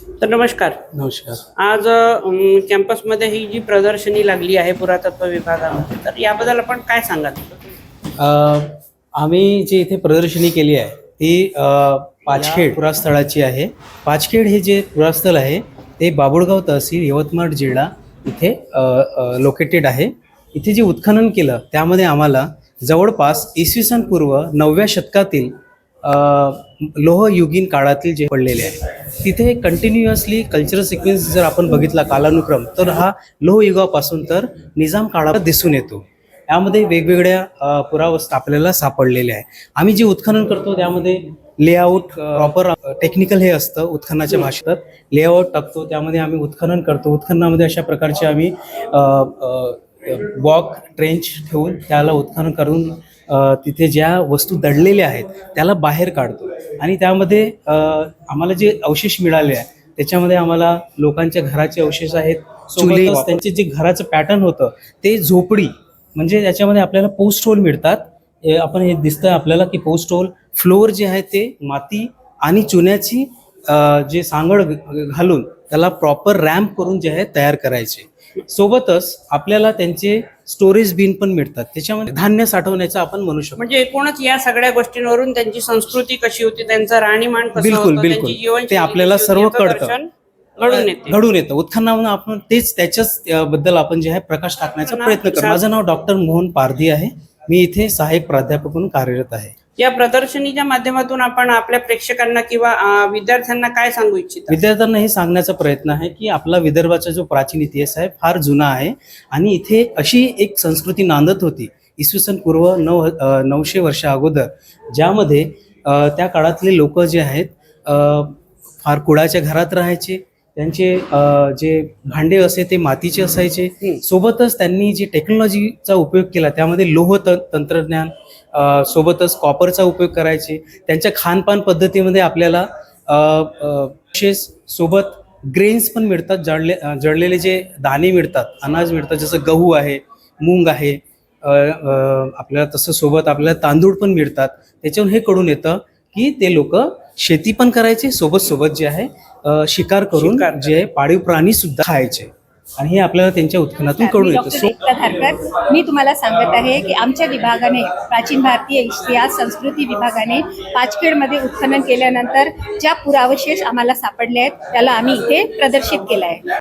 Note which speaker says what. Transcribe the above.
Speaker 1: तर नमस्कार.
Speaker 2: नमस्कार.
Speaker 1: आज अम, कॅम्पसमध्ये ही जी प्रदर्शनी लागली आहे पुरातत्व विभागामध्ये तर याबद्दल आपण काय सांगाल?
Speaker 2: अ, आम्ही जी इथे प्रदर्शनी केली आहे ती अ, पाचखेड पुरास्थळाची आहे. पाचखेड हे जे पुरास्थळ आहे ते बाबुळगाव तहसील यवतमाळ जिल्हा इथे लोकेटेड आहे. इथे जे उत्खनन केलं त्यामध्ये आम्हाला जवळपास इसवी सन पूर्व नवव्या शतकातील लोहयुगीन काळातील जे पडलेले आहे तिथे कंटिन्युअसली कल्चरल सिक्वेन्स जर आपण बघितला कालानुक्रम तर हा लोहयुगापासून तर निजाम काळात दिसून येतो. यामध्ये वेगवेगळ्या पुरावस्था आपल्याला सापडलेल्या आहे आम्ही जे उत्खनन करतो त्यामध्ये लेआउट प्रॉपर टेक्निकल हे असतं उत्खननाच्या भाषेत. लेआउट टाकतो त्यामध्ये आम्ही उत्खनन करतो. उत्खननामध्ये अशा प्रकारचे आम्ही वॉक ट्रेंच ठेवून त्याला उत्खनन करून तिथे ज्या वस्तू दडलेल्या आहेत त्याला बाहेर काढतो. आणि त्यामध्ये आम्हाला जे अवशेष मिळाले आहे त्याच्यामध्ये आम्हाला लोकांच्या घराचे अवशेष आहेत त्यांचे जे घराचं पॅटर्न होतं ते झोपडी म्हणजे त्याच्यामध्ये आपल्याला पोस्ट होल मिळतात. आपण हे दिसतंय आपल्याला की पोस्ट होल. फ्लोअर जे आहे ते माती आणि चुन्याची जे सांगड घालून त्याला प्रॉपर रॅम्प करून जे आहे तयार करायचे. सोबतच आपल्याला त्यांचे स्टोरेज बिन पण मिळतात त्याच्यामध्ये धान्य साठवण्याचं आपण म्हणू शकतो
Speaker 1: म्हणजे एकूणच या सगळ्या गोष्टींवरून त्यांची संस्कृती कशी होती त्यांचं राहणीमान
Speaker 2: बिलकुल, बिलकुल. ते आपल्याला सर्व कळतं.
Speaker 1: घडून येते
Speaker 2: घडून येतं उत्खननावरून आपण तेच त्याच्याच बद्दल आपण जे आहे प्रकाश टाकण्याचा प्रयत्न करतो. माझं नाव डॉक्टर मोहन पारधी आहे मी इथे सहाय्यक प्राध्यापक म्हणून कार्यरत आहे
Speaker 1: या प्रदर्शनीच्या माध्यमातून आपण आपल्या प्रेक्षकांना किंवा विद्यार्थ्यांना काय सांगू इच्छित?
Speaker 2: विद्यार्थ्यांना हे सांगण्याचा प्रयत्न आहे की आपला विदर्भाचा जो प्राचीन इतिहास आहे फार जुना आहे आणि इथे अशी एक संस्कृती नांदत होती इसवी सन पूर्व नऊ नऊशे वर्षा अगोदर ज्यामध्ये त्या काळातले लोक जे आहेत फार कुळाच्या घरात राहायचे त्यांचे जे भांडे असे ते मातीचे असायचे. सोबतच त्यांनी जे टेक्नॉलॉजीचा उपयोग केला त्यामध्ये लोह त तंत्रज्ञान सोबतच कॉपरचा उपयोग करायचे. त्यांच्या खानपान पद्धतीमध्ये आपल्याला विशेष सोबत ग्रेन्स पण मिळतात जळले जळलेले जे दाणे मिळतात अनाज मिळतात जसं गहू आहे मूग आहे आपल्याला तसं सोबत आपल्याला तांदूळ पण मिळतात. त्याच्यावरून हे कळून येतं की ते लोक शेती पण करायचे सोबत सोबत जे आहे शिकार करून
Speaker 1: शिकार
Speaker 2: जे आहे पाळीव प्राणी सुद्धा खायचे. आणि हे आपल्याला त्यांच्या उत्खनातून कळून येतं. सो
Speaker 3: धारकर मी तुम्हाला सांगत आहे की आमच्या विभागाने प्राचीन भारतीय इतिहास संस्कृती विभागाने पाचखेडमध्ये उत्खनन केल्यानंतर ज्या पुरावशेष आम्हाला सापडले आहेत त्याला आम्ही इथे प्रदर्शित केलं आहे.